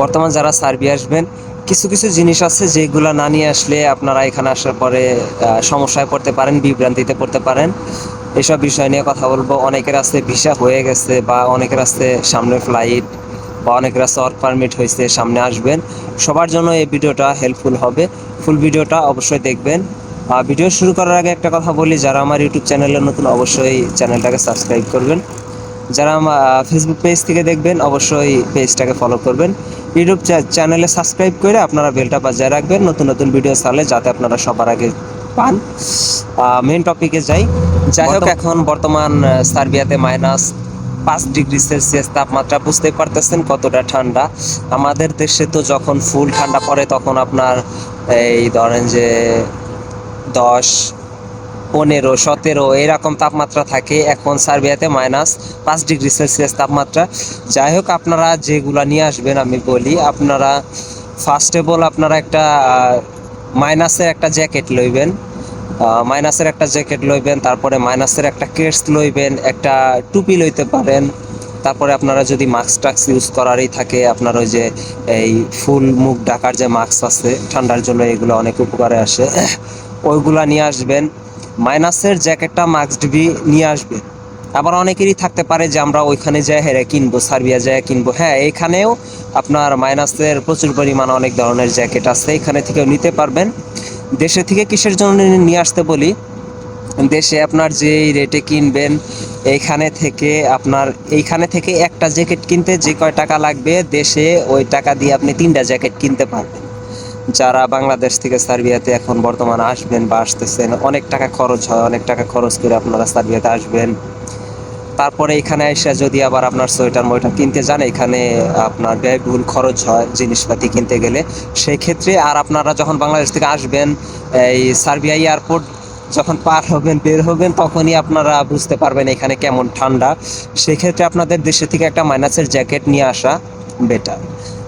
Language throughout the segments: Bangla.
বর্তমান যারা সার্বিয়া আসবেন, কিছু কিছু জিনিস আছে যেগুলো না নিয়ে আসলে আপনারা এখানে আসার পরে সমস্যায় পড়তে পারেন, বিভ্রান্তিতে পড়তে পারেন। এসব বিষয় নিয়ে কথা বলব। অনেকের আছে ভিসা হয়ে গেছে বা অনেকের আছে সামনে ফ্লাইট বা অনেকের আছে ওয়ার্ক পারমিট হয়েছে, সামনে আসবেন। সবার জন্য এই ভিডিওটা হেল্পফুল হবে। ফুল ভিডিওটা অবশ্যই দেখবেন। ভিডিও শুরু করার আগে একটা কথা বলি, যারা আমার ইউটিউব চ্যানেলে নতুন, অবশ্যই চ্যানেলটাকে সাবস্ক্রাইব করবেন। যারা আমার ফেসবুক পেজ থেকে দেখবেন অবশ্যই পেজটাকে ফলো করবেন। ইউটিউব চ্যানেলে সাবস্ক্রাইব করে আপনারা বেলটা বাজায় রাখবেন। নতুন নতুন ভিডিও চালে যাতে আপনারা সবার আগে পান। মেন টপিকে যাই। যাই হোক এখন বর্তমান সার্বিয়াতে মাইনাস পাঁচ ডিগ্রি সেলসিয়াস তাপমাত্রা বুঝতে পারতেছেন কতটা ঠান্ডা। আমাদের দেশে তো যখন ফুল ঠান্ডা পড়ে তখন আপনার এই ধরেন যে দশ পনেরো, সতেরো, এরকম তাপমাত্রা থাকে। এখন সার্বিয়াতে মাইনাস পাঁচ ডিগ্রি সেলসিয়াস তাপমাত্রা। যাই হোক, আপনারা যেগুলা নিয়ে আসবেন আমি বলি, আপনারা ফার্স্ট অফ অল আপনারা একটা মাইনাসের একটা জ্যাকেট লইবেন। মাইনাসের একটা জ্যাকেট লইবেন, তারপরে মাইনাসের একটা কেটস লইবেন, একটা টুপি লইতে পারেন। তারপরে আপনারা যদি মাস্ক টাক্স ইউজ করারই থাকে, আপনার ওই যে এই ফুল মুখ ঢাকার যে মাস্ক আছে, ঠান্ডার জন্য এগুলো অনেক উপকারে আসে। ওইগুলা নিয়ে আসবেন। মাইনাসের জ্যাকেটটা মাস্ক বি নিয়ে আসবে। আবার অনেকেরই থাকতে পারে যে আমরা ওইখানে যাই হেরে কিনবো, সার্বিয়া যায় কিনবো। হ্যাঁ এখানেও আপনার মাইনাসের প্রচুর পরিমাণ অনেক ধরনের জ্যাকেট আছে, এখানে থেকেও নিতে পারবেন। দেশে থেকে কিসের জন্য নিয়ে আসতে বলি? দেশে আপনার যে রেটে কিনবেন, এইখানে থেকে আপনার, এইখানে থেকে একটা জ্যাকেট কিনতে যে কয় টাকা লাগবে, দেশে ওই টাকা দিয়ে আপনি তিনটা জ্যাকেট কিনতে পারবেন। যারা বাংলাদেশ থেকে সার্বিয়াতে এখন বর্তমানে আসবেন বা আসতেছেন, অনেক টাকা খরচ হয়, অনেক টাকা খরচ করে আপনারা সার্বিয়াতে আসবেন। তারপরে এখানে এসে যদি আবার আপনার সোয়েটার মোয়েটার কিনতে যান, এখানে আপনার ব্যয়বহুল খরচ হয় জিনিসপাতি কিনতে গেলে। সেই ক্ষেত্রে আর আপনারা যখন বাংলাদেশ থেকে আসবেন, এই সার্বিয়া এয়ারপোর্ট যখন পার হবেন, বের হবেন, তখনই আপনারা বুঝতে পারবেন এখানে কেমন ঠান্ডা। সেক্ষেত্রে আপনাদের দেশে থেকে একটা মাইনাসের জ্যাকেট নিয়ে আসা। বেটার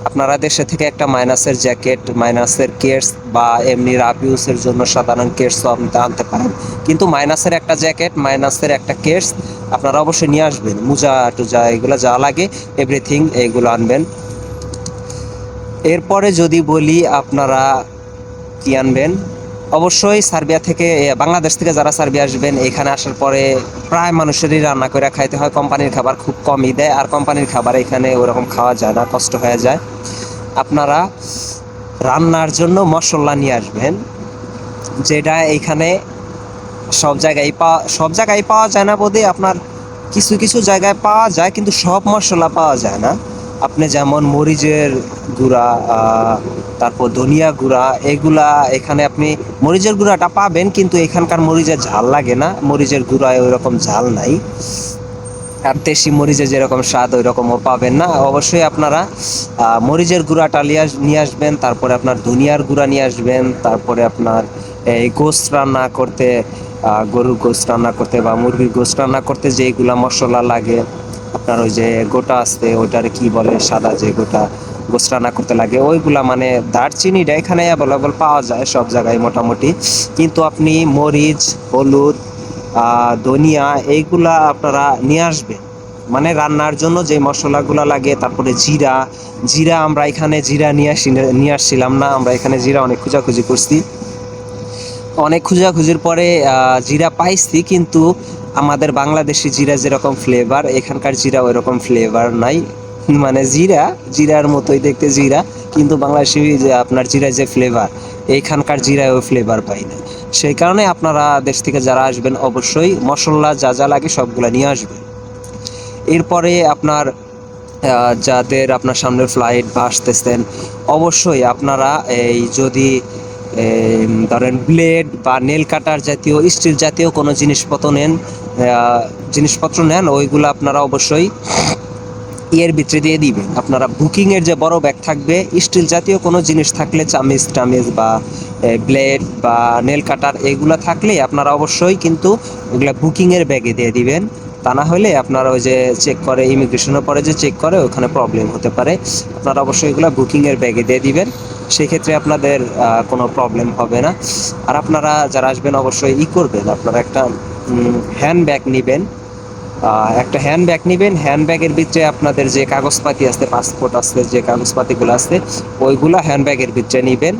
আপনারা দেশে থেকে একটা মাইনাসের জ্যাকেট মাইনাসের কেটস বা এমনি রাফ জন্য সাধারণ কেটসও আপনি আনতে পারেন। কিন্তু মাইনাসের একটা জ্যাকেট মাইনাসের একটা কেটস আপনারা অবশ্যই নিয়ে আসবেন। মোজা, টুজা, এগুলো যা লাগে এভরিথিং এইগুলো আনবেন। এরপরে যদি বলি আপনারা কি আনবেন? অবশ্যই সার্বিয়া থেকে বাংলাদেশ থেকে যারা সার্বিয়া আসবেন, এখানে আসার পরে প্রায় মানুষেরই রান্না করে খাইতে হয়। কোম্পানির খাবার খুব কমই দেয়, আর কোম্পানির খাবার এখানে ওরকম খাওয়া যায় না, কষ্ট হয়ে যায়। আপনারা রান্নার জন্য মশলা নিয়ে আসবেন, যেটা এখানে সব জায়গায় পাওয়া সব জায়গায় পাওয়া যায় না বোধহয় আপনার কিছু কিছু জায়গায় পাওয়া যায়, কিন্তু সব মশলা পাওয়া যায় না। আপনি যেমন মরিচের গুঁড়া তারপর ধনিয়া গুঁড়া, এগুলা এখানে আপনি মরিচের গুঁড়াটা পাবেন, কিন্তু এখানকার মরিচের ঝাল লাগে না। মরিচের গুঁড়ায় ওই রকম ঝাল নাই। আর দেশি মরিচের যেরকম স্বাদ ওই রকমও পাবেন না। অবশ্যই আপনারা মরিচের গুঁড়াটা নিয়ে আসবেন, তারপরে আপনার ধনিয়ার গুঁড়া নিয়ে আসবেন, তারপরে আপনার এই গোস্ত রান্না করতে গরুর গোস্ত রান্না করতে বা মুরগির গোস্ত রান্না করতে যেগুলা মশলা লাগে আপনার ওই যে গোটা আছে ওইটার কি বলে, সাদা যে গোটা গোস্ত রান্না করতে লাগে, ওইগুলা মানে দারচিনিটা এখানে অ্যাভেলেবল পাওয়া যায় সব জায়গায় মোটামুটি। কিন্তু আপনি মরিচ, হলুদ ধনিয়া এইগুলা আপনারা নিয়ে আসবেন। মানে রান্নার জন্য যে মশলাগুলো লাগে, তারপরে জিরা। জিরা আমরা এখানে জিরা নিয়ে আসি, নিয়ে আসছিলাম না, আমরা এখানে জিরা অনেক খোঁজাখুঁজি করছি। অনেক খোঁজাখুঁজির পরে জিরা পাইছি, কিন্তু আমাদের বাংলাদেশি জিরা যেরকম ফ্লেভার এখানকার জিরা ওইরকম ফ্লেভার নাই। মানে জিরা, জিরার মতোই দেখতে জিরা, কিন্তু বাংলাদেশি যে আপনার জিরা যে ফ্লেভার এইখানকার জিরায় ওই ফ্লেভার পাই না। সেই কারণে আপনারা দেশ থেকে যারা আসবেন, অবশ্যই মশলা যা যা লাগে সবগুলো নিয়ে আসবেন। এরপরে আপনার যাদের আপনার সামনে ফ্লাইট বা আসতেছেন, অবশ্যই আপনারা এই যদি ধরেন ব্লেড বা নেল কাটার জাতীয় স্টিল জাতীয় কোনো জিনিসপত্র নেন জিনিসপত্র নেন, ওইগুলো আপনারা অবশ্যই ইয়ের ভিতরে দিয়ে দিবেন। আপনারা বুকিংয়ের যে বড় ব্যাগ থাকবে স্টিল জাতীয় কোনো জিনিস থাকলে, চামিজ টামিজ বা ব্লেড বা নেল কাটার এগুলো থাকলে আপনারা অবশ্যই কিন্তু ওগুলা বুকিংয়ের ব্যাগে দিয়ে দিবেন। তা না হলে আপনারা ওই যে চেক করে ইমিগ্রেশনের পরে যে চেক করে, ওখানে প্রবলেম হতে পারে। আপনারা অবশ্যই এগুলো বুকিংয়ের ব্যাগে দিয়ে দিবেন। সেক্ষেত্রে আপনাদের কোনো প্রবলেম হবে না। আর আপনারা যারা আসবেন, অবশ্যই ই করবেন। আপনারা একটা হ্যান্ড ব্যাগ নেবেন। একটা হ্যান্ড ব্যাগ নেবেন। হ্যান্ড ব্যাগের ভিতরে আপনাদের যে কাগজপাতি আছে পাসপোর্ট আছে, যে কাগজপাতিগুলো আছে, ওইগুলো হ্যান্ড ব্যাগের ভিতরে নেবেন।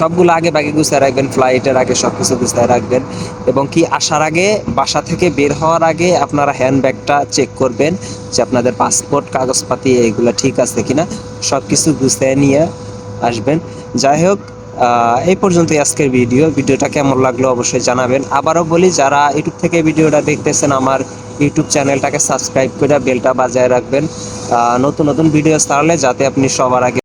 সবগুলো আগে বাগে গুছিয়ে রাখবেন। ফ্লাইটের আগে সব কিছু গুছিয়ে রাখবেন। এবং কি আসার আগে, বাসা থেকে বের হওয়ার আগে আপনারা হ্যান্ড ব্যাগটা চেক করবেন যে আপনাদের পাসপোর্ট কাগজপাতি এইগুলো ঠিক আছে কিনা। সব কিছু গুছিয়ে নিয়ে আসবেন। যাই হোক এই পর্যন্তই আজকের ভিডিও। ভিডিওটা কেমন লাগল অবশ্যই জানাবেন। আবারও বলি, যারা ইউটিউব থেকে ভিডিওটা দেখতেছেন, আমার ইউটিউব চ্যানেলটাকে সাবস্ক্রাইব করে বেলটা বাজায় রাখবেন। নতুন নতুন ভিডিও ছাড়লে যাতে আপনি সবার আগে